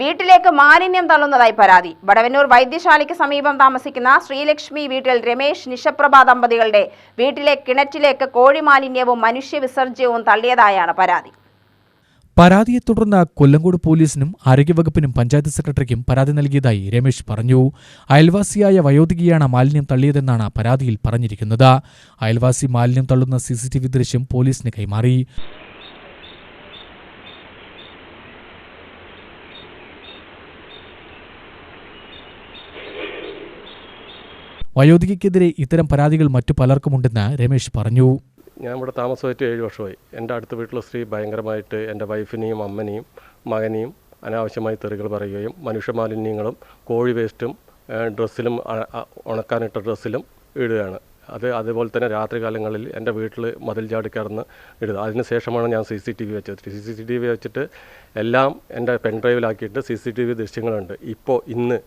വീട്ടിലേക്ക് മാലിന്യം തള്ളുന്നതായി പരാതി. വടവന്നൂർ വൈദ്യശാലയ്ക്ക് സമീപം താമസിക്കുന്ന ശ്രീലക്ഷ്മി വീട്ടിൽ രമേശ് നിശപ്രഭ ദമ്പതികളുടെ വീട്ടിലെ കിണറ്റിലേക്ക് കോഴി മാലിന്യവും മനുഷ്യ വിസർജ്യവും തള്ളിയതായാണ് പരാതി. പരാതിയെ തുടർന്ന് കൊല്ലങ്കോട് പോലീസിനും ആരോഗ്യവകുപ്പിനും പഞ്ചായത്ത് സെക്രട്ടറിക്കും പരാതി നൽകിയതായി രമേശ് പറഞ്ഞു. അയൽവാസിയായ വയോധികയാണ് മാലിന്യം തള്ളിയതെന്നാണ് പരാതിയിൽ പറഞ്ഞിരിക്കുന്നത്. അയൽവാസി മാലിന്യം തള്ളുന്ന സിസിടിവി ദൃശ്യം പോലീസിന് കൈമാറി. വയോധികയ്ക്കെതിരെ ഇത്തരം പരാതികൾ മറ്റു പലർക്കുമുണ്ടെന്ന് രമേശ് പറഞ്ഞു. ഞാൻ ഇവിടെ താമസമായിട്ട് ഏഴ് വർഷമായി. എന്റെ അടുത്ത വീട്ടിലെ സ്ത്രീ ഭയങ്കരമായിട്ട് എന്റെ വൈഫിനെയും അമ്മനെയും മകനെയും അനാവശ്യമായി തെറികൾ പറയുകയും മനുഷ്യമാലിന്യങ്ങളും കോഴി വേസ്റ്റും ഡ്രസ്സിലും ഉണക്കാനിട്ട ഡ്രസ്സിലും ഇടുകയാണ്. അത് അതുപോലെ തന്നെ രാത്രികാലങ്ങളിൽ എന്റെ വീട്ടിൽ മതിൽ ചാടി കിടന്ന് ഇടുക. അതിന് ശേഷമാണ് ഞാൻ സി സി ടി വി വെച്ചത്. സി സി ടി വി വെച്ചിട്ട് എല്ലാം എന്റെ പെൻഡ്രൈവിലാക്കിയിട്ട് സി സി ടി വി ദൃശ്യങ്ങളുണ്ട്. ഇപ്പോൾ ഇന്ന്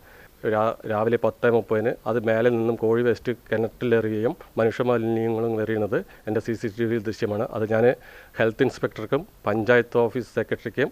രാവിലെ പത്ത് മുപ്പതിന് അത് മേലെ നിന്നും കോഴി വേസ്റ്റ് കിണറ്റിലെറിയുകയും മനുഷ്യമാലിന്യങ്ങളും എറിയുന്നത് എന്റെ സി സി ടി വിയിൽ ദൃശ്യമാണ്. അത് ഞാൻ ഹെൽത്ത് ഇൻസ്പെക്ടർക്കും പഞ്ചായത്ത് ഓഫീസ് സെക്രട്ടറിക്കും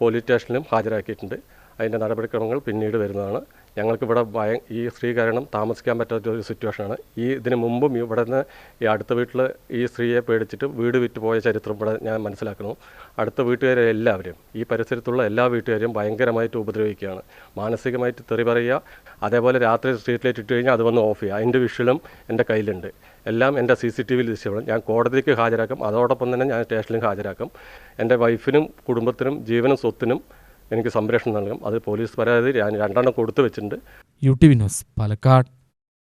പോലീസ് സ്റ്റേഷനിലും ഹാജരാക്കിയിട്ടുണ്ട്. അതിന്റെ നടപടിക്രമങ്ങൾ പിന്നീട് വരുന്നതാണ്. ഞങ്ങൾക്കിവിടെ ഭയ ഈ സ്ത്രീ കാരണം താമസിക്കാൻ പറ്റാത്ത ഒരു സിറ്റുവേഷനാണ് ഈ ഇതിന് മുമ്പും ഇവിടെ നിന്ന് ഈ അടുത്ത വീട്ടിൽ ഈ സ്ത്രീയെ പേടിച്ചിട്ട് വീട് വിറ്റ് പോയ ചരിത്രം ഇവിടെ ഞാൻ മനസ്സിലാക്കുന്നു. അടുത്ത വീട്ടുകാരെ എല്ലാവരും ഈ പരിസരത്തുള്ള എല്ലാ വീട്ടുകാരെയും ഭയങ്കരമായിട്ട് ഉപദ്രവിക്കുകയാണ്. മാനസികമായിട്ട് തെറി പറയുക അതേപോലെ രാത്രി സ്ട്രീറ്റ് ലൈറ്റ് ഇട്ട് കഴിഞ്ഞാൽ അത് വന്ന് ഓഫ് ചെയ്യുക. അതിന്റെ വിഷ്വലും എന്റെ കയ്യിലുണ്ട്. എല്ലാം എന്റെ സി സി ടി വിയിൽ ദൃശ്യപ്പെടും. ഞാൻ കോടതിക്ക് ഹാജരാക്കും. അതോടൊപ്പം തന്നെ ഞാൻ സ്റ്റേഷനിലും ഹാജരാക്കും. എന്റെ വൈഫിനും കുടുംബത്തിനും ജീവനും സ്വത്തിനും എനിക്ക് സംരക്ഷണം നൽകും. അത് പോലീസ് പരാതി ഞാൻ രണ്ടെണ്ണം കൊടുത്തു വെച്ചിട്ടുണ്ട്. യു ടി വിനോസ് പാലക്കാട്.